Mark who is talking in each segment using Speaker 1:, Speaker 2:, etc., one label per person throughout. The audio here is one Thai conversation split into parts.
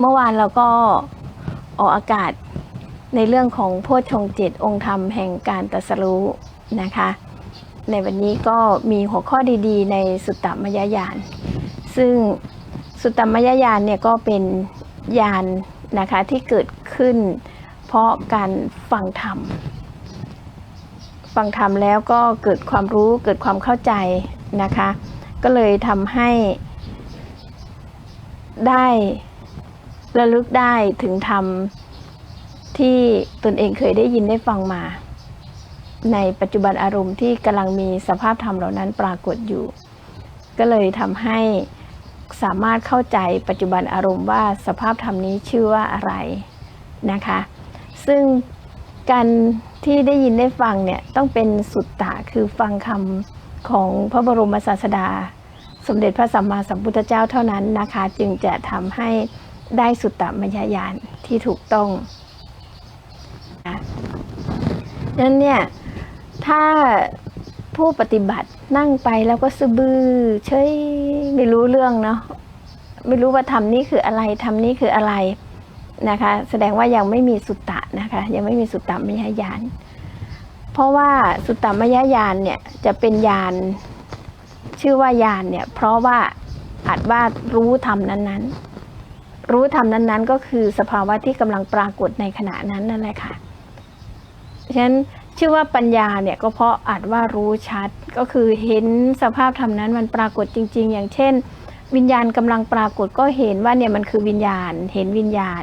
Speaker 1: เมื่อวานเราก็ออกอากาศในเรื่องของโพชงค์เจ็ดองค์ธรรมแห่งการตรัสรู้นะคะ ในวันนี้ก็มีหัวข้อดีๆ ในสุตตมยญาณซึ่งสุตตมยญาณเนี่ยก็เป็นญาณนะคะที่เกิดขึ้น เพราะการฟังธรรม ฟังธรรมแล้วก็เกิดความรู้เกิดความเข้าใจนะคะ ก็เลยทำให้ได้ ระลึกได้ถึงธรรมที่ตนเองเคยได้ยินได้ฟังมา ในปัจจุบันอารมณ์ที่กำลังมีสภาพธรรมเหล่านั้นปรากฏอยู่ ก็เลยทำให้สามารถเข้าใจปัจจุบันอารมณ์ว่าสภาพธรรมนี้ชื่อว่าอะไรนะคะ ซึ่งการที่ได้ยินได้ฟังเนี่ยต้องเป็นสุตตะคือฟังคำของพระบรมศาสดา สมเด็จพระสัมมาสัมพุทธเจ้าเท่านั้นนะคะ จึงจะทำให้ ได้สุตตมยญาณที่ถูกต้องนะดังนั้นเนี่ยถ้าผู้ปฏิบัตินั่งไปแล้วก็สะบือเฉยไม่รู้เรื่องเนาะไม่รู้ว่าทำนี้คืออะไรทำนี้คืออะไรนะคะ แสดงว่ายังไม่มีสุตตะนะคะ ยังไม่มีสุตตมยญาณเพราะว่าสุตตมยญาณเนี่ยจะเป็นญาณชื่อว่าญาณเนี่ยเพราะว่าอาจว่ารู้ธรรมนั้นๆ รู้ธรรมนั้น ๆ ก็คือสภาวะที่กำลังปรากฏในขณะนั้นนั่นแหละค่ะฉะนั้นชื่อว่าปัญญาเนี่ยก็เพราะอาจว่ารู้ชัดก็คือเห็นสภาพธรรมนั้นมันปรากฏจริง ๆ อย่างเช่น วิญญาณกำลังปรากฏก็เห็นว่าเนี่ยมันคือวิญญาณ เห็นวิญญาณ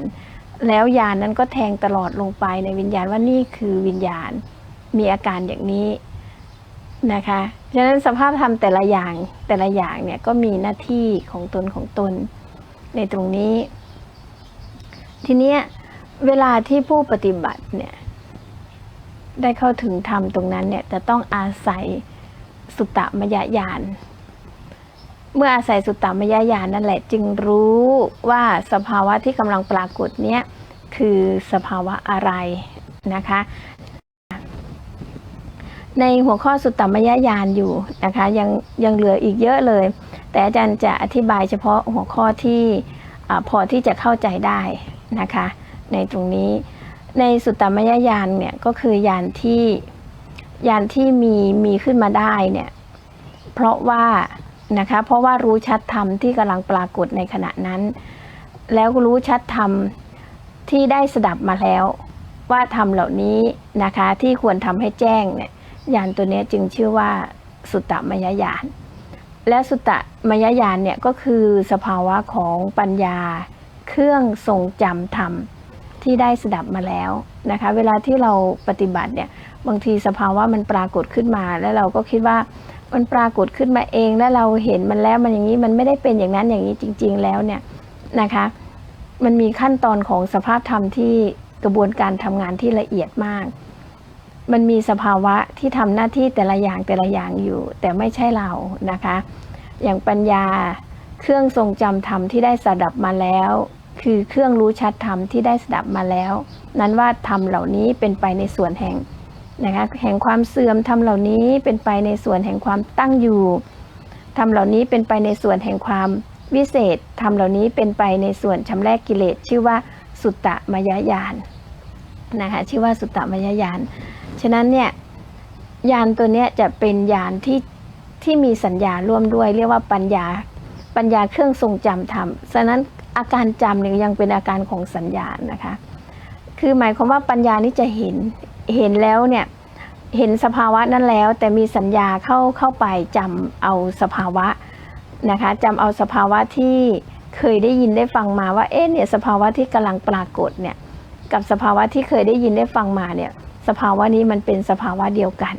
Speaker 1: แล้วญาณนั้นก็แทงตลอดลงไปในวิญญาณว่านี่คือวิญญาณมีอาการอย่างนี้นะคะฉะนั้นสภาพธรรมแต่ละอย่างแต่ละอย่างเนี่ยก็มีหน้าที่ของตนของตน ในตรงนี้ ทีเนี้ยเวลาที่ผู้ปฏิบัติเนี่ยได้เข้าถึงธรรมตรงนั้นเนี่ยจะต้องอาศัยสุตตมยญาณเมื่ออาศัยสุตตมยญาณนั่นแหละ จึงรู้ว่าสภาวะที่กำลังปรากฏเนี้ยคือสภาวะอะไรนะคะ ในหัวข้อสุตตมยญาณอยู่นะคะยังยังเหลืออีกเยอะเลย แต่อาจารย์จะอธิบายเฉพาะหัวข้อที่พอที่จะเข้าใจได้นะคะ ในตรงนี้ในสุตตมยญาณเนี่ยก็คือยานที่ยานที่มีมีขึ้นมาได้เนี่ยเพราะว่านะคะเพราะว่ารู้ชัดธรรมที่กำลังปรากฏในขณะนั้น แล้วรู้ชัดธรรมที่ได้สดับมาแล้ว ว่าธรรมเหล่านี้นะคะที่ควรทำให้แจ้งเนี่ย ยานตัวนี้จึงชื่อว่าสุตตมยญาณและสุตตมยญาณเนี่ยก็คือสภาวะของปัญญา เครื่องทรงจำธรรมที่ได้สดับมาแล้วนะคะ เวลาที่เราปฏิบัติเนี่ยบางทีสภาวะมันปรากฏขึ้นมา แล้วเราก็คิดว่ามันปรากฏขึ้นมาเองแล้วเราเห็นมันแล้วมันอย่างนี้มันไม่ได้เป็นอย่างนั้นอย่างนี้จริง ๆ แล้วเนี่ยนะคะ มันมีขั้นตอนของสภาพธรรมที่กระบวนการทำงานที่ละเอียดมาก มันมีสภาวะที่ทำหน้าที่แต่ละอย่างแต่ละอย่างอยู่ แต่ไม่ใช่เรานะคะ อย่างปัญญาเครื่องทรงจำธรรมที่ได้สดับมาแล้ว คือเครื่องรู้ชัดธรรมที่ได้สดับมาแล้ว นั้นว่าธรรมเหล่านี้เป็นไปในส่วนแห่งนะคะแห่งความเสื่อมธรรมเหล่านี้เป็นไปในส่วนแห่งความตั้งอยู่ธรรมเหล่านี้เป็นไปในส่วนแห่งความวิเศษธรรมเหล่านี้เป็นไปในส่วนชำแรกกิเลสชื่อว่าสุตตมยญาณนะคะชื่อว่าสุตตมยญาณ ฉะนั้นเนี่ยญาณตัวเนี้ยจะเป็นญาณที่ที่มีสัญญาร่วมด้วย เรียกว่าปัญญาปัญญาเครื่องทรงจำธรรมฉะนั้นอาการจำเนี่ยยังเป็นอาการของสัญญาณนะคะ คือหมายความว่าปัญญานี้จะเห็นเห็นแล้วเนี่ยเห็นสภาวะนั้นแล้ว แต่มีสัญญาเข้าเข้าไปจำเอาสภาวะนะคะจำเอาสภาวะที่เคยได้ยินได้ฟังมาว่าเอ๊ะเนี่ยสภาวะที่กำลังปรากฏเนี่ยกับสภาวะที่เคยได้ยินได้ฟังมาเนี่ย สภาวะนี้มันเป็นสภาวะเดียวกัน